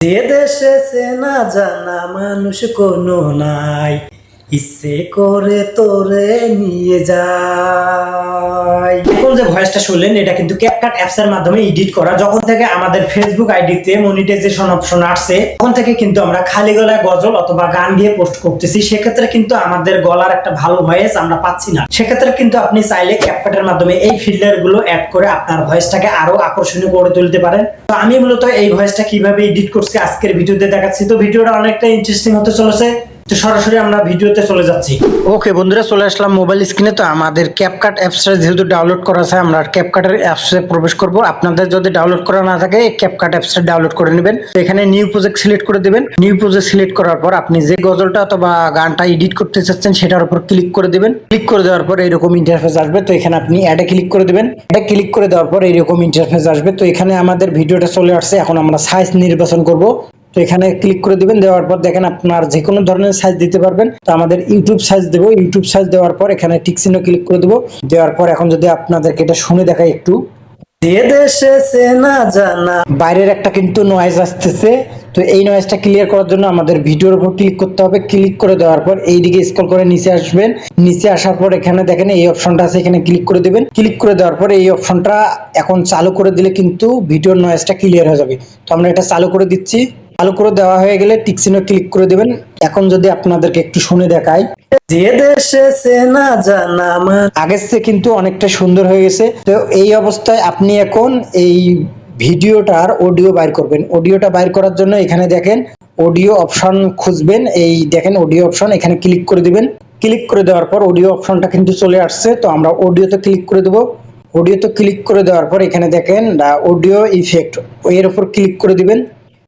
যে দেশে চেনা জানা মানুষ কোনো নাই। ইচ্ছে করে তোরে নিয়ে যায় এখন যে ভয়েসটা শুনলেন, এটা কিন্তু ক্যাপকাট অ্যাপস এর মাধ্যমে এডিট করা। যখন থেকে আমাদের ফেসবুক আইডিতে মনিটাইজেশন অপশন আসছে, তখন থেকে কিন্তু আমরা খালি গলায় গজল অথবা গান দিয়ে পোস্ট করতেছি। সেক্ষেত্রে কিন্তু আমাদের গলার একটা ভালো ভয়েস আমরা পাচ্ছি না। সেক্ষেত্রে কিন্তু আপনি চাইলে ক্যাপকাটের মাধ্যমে এই ফিল্টারগুলো অ্যাড করে আপনার ভয়েসটাকে আরও আকর্ষণীয় করে তুলতে পারেন। তো আমি মূলত এই ভয়েসটা কীভাবে এডিট করছি আজকের ভিডিওতে দেখাচ্ছি। তো ভিডিওটা অনেকটা ইন্টারেস্টিং হতে চলেছে। তো সরাসরি আমরা ভিডিওতে চলে যাচ্ছি। ওকে বন্ধুরা, চলে আসলাম মোবাইল স্ক্রিনে। তো আমাদের ক্যাপকাট অ্যাপসটা যেহেতু ডাউনলোড করা আছে, আমরা ক্যাপকাটের অ্যাপসে প্রবেশ করব। আপনাদের যদি ডাউনলোড করা না থাকে ক্যাপকাট অ্যাপসটা ডাউনলোড করে নেবেন। এখানে নিউ প্রজেক্ট সিলেক্ট করে দিবেন। নিউ প্রজেক্ট সিলেক্ট করার পর আপনি যে গজলটা অথবা গানটা এডিট করতে চাচ্ছেন, সেটার উপর ক্লিক করে দিবেন। ক্লিক করে দেওয়ার পর এরকম ইন্টারফেস আসবে। তো এখানে আপনি অ্যাডে ক্লিক করে দিবেন। অ্যাডে ক্লিক করে দেওয়ার পর এরকম ইন্টারফেস আসবে। তো এখানে আমাদের ভিডিওটা চলে আসছে। এখন আমরা সাইজ নির্বাচন করব। তো এখানে ক্লিক করে দিবেন দেওয়ার পর দেখেন আপনার যে কোনো ধরনের সাইজ দিতে পারবেন। তো আমাদের ইউটিউব সাইজ দেবো। ইউটিউব সাইজ দেওয়ার পর এখানে টিক চিহ্ন ক্লিক করে দেবো। দেওয়ার পর এখন যদি আপনাদেরকে এটা শুনে দেখাই একটু। বাইরের একটা কিন্তু নয়েজ আসতেছে। তো এই নয়েজটা ক্লিয়ার করার জন্য আমাদের ভিডিওর উপর ক্লিক করতে হবে। ক্লিক করে দেওয়ার পর এইদিকে স্ক্রল করে নিচে আসবেন। নিচে আসার পর এখানে দেখেন এই অপশনটা আছে এখানে ক্লিক করে দিবেন। ক্লিক করে দেওয়ার পর এই অপশনটা এখন চালু করে দিলে কিন্তু ভিডিওর নয়েজটা ক্লিয়ার হয়ে যাবে। তো আমরা এটা চালু করে দিচ্ছি। চালু করে দেওয়া হয়ে গেলে টিকচিহ্ন ক্লিক করে দিবেন। এখন যদি আপনাদেরকে একটু শুনে দেখাই। যে দেশে চেনা জানা আগের চেয়ে কিন্তু অনেকটা সুন্দর হয়ে গেছে। তো এই অবস্থায় আপনি এখন এই ভিডিওটার অডিও বাইর করবেন। অডিওটা বাইর করার জন্য এখানে দেখেন অডিও অপশন খুঁজবেন। এই দেখেন অডিও অপশন এখানে ক্লিক করে দিবেন। ক্লিক করে দেওয়ার পর অডিও অপশনটা কিন্তু চলে আসছে। তো আমরা অডিওতে ক্লিক করে দেবো। অডিওতে ক্লিক করে দেওয়ার পর এখানে দেখেন অডিও ইফেক্ট এর উপর ক্লিক করে দিবেন।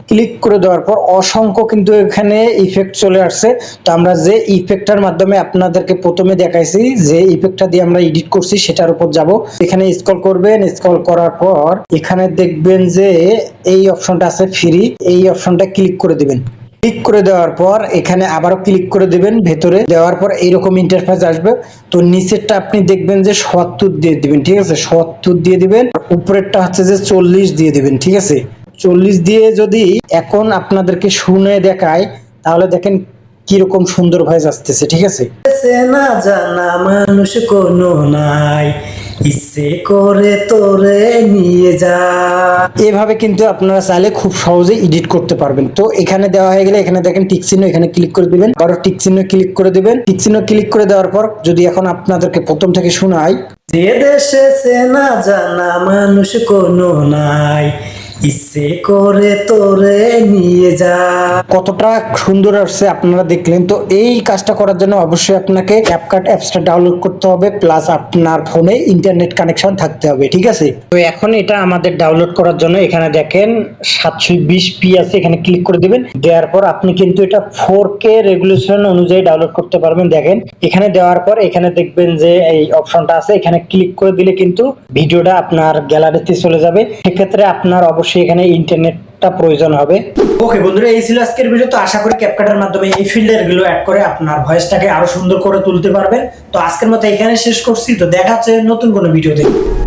ক্লিক করে দেওয়ার পর অসংখ্য কিন্তু এখানে ইফেক্ট চলে আসছে। তো আমরা যে ইফেক্টটার মাধ্যমে আপনাদেরকে প্রথমে দেখাইছি, যে ইফেক্টটা দিয়ে আমরা এডিট করছি, সেটার উপর যাব। এখানে স্ক্রল করবেন স্ক্রল করার পর এখানে দেখবেন যে এই অপশনটা আছে ফ্রি এই অপশনটা ক্লিক করে দিবেন। ক্লিক করে দেওয়ার পর এখানে আবারও ক্লিক করে দিবেন ভেতরে। দেওয়ার পর এইরকম ইন্টারফেস আসবে। তো নিচেরটা আপনি দেখবেন যে সত্তর দিয়ে দিবেন, ঠিক আছে? সত্তর দিয়ে দিবেন। উপরেরটা হচ্ছে যে চল্লিশ দিয়ে দিবেন, ঠিক আছে? চল্লিশ দিয়ে যদি এখন আপনাদেরকে শুনে দেখায় তাহলে দেখেন কীরকম সুন্দর ভয়েস আসতেছে ঠিক আছে? না জানা মানুষ কোনো নাই ইচ্ছে করে তোরে নিয়ে যা। এভাবে কিন্তু আপনারা চাইলে খুব সহজে এডিট করতে পারবেন। তো এখানে দেওয়া হয়ে গেলে এখানে দেখেন টিক চিহ্ন এখানে ক্লিক করে দিবেন। আবারও টিক চিহ্ন ক্লিক করে দিবেন। টিক চিহ্ন ক্লিক করে দেওয়ার পর যদি এখন আপনাদেরকে প্রথম থেকে শোনাই যে দেশে চেনা জানা মানুষ কোনো নাই ইচ্ছে করে তোরে নিয়ে যা। কতটা সুন্দর আসছে আপনারা দেখলেন। তো এই কাজটা করার জন্য অবশ্যই আপনাকে ক্যাপকাট অ্যাপসটা ডাউনলোড করতে হবে প্লাস আপনার ফোনে ইন্টারনেট কানেকশন থাকতে হবে, ঠিক আছে? তো এখন এটা আমাদের ডাউনলোড করার জন্য এখানে দেখেন সাতশো বিশ পি আছে, এখানে ক্লিক করে দিবেন। দেওয়ার পর আপনি কিন্তু এটা ফোর কে রেগুলেশন অনুযায়ী ডাউনলোড করতে পারবেন। দেখেন, এখানে দেওয়ার পর এখানে দেখবেন যে এই অপশনটা আছে। এখানে ক্লিক করে দিলে কিন্তু ভিডিওটা আপনার গ্যালারিতে চলে যাবে। সেক্ষেত্রে আপনার অবশ্যই এখানে ইন্টারনেটটা প্রয়োজন হবে। ওকে বন্ধুরা, এই ছিল আজকের ভিডিও তো আশা করি ক্যাপকাটার মাধ্যমে এই ফিল্টারগুলো অ্যাড করে আপনার ভয়েসটাকে আরও সুন্দর করে তুলতে পারবেন। তো আজকের মতো এখানে শেষ করছি। তো দেখা হচ্ছে নতুন কোনো ভিডিও দেখে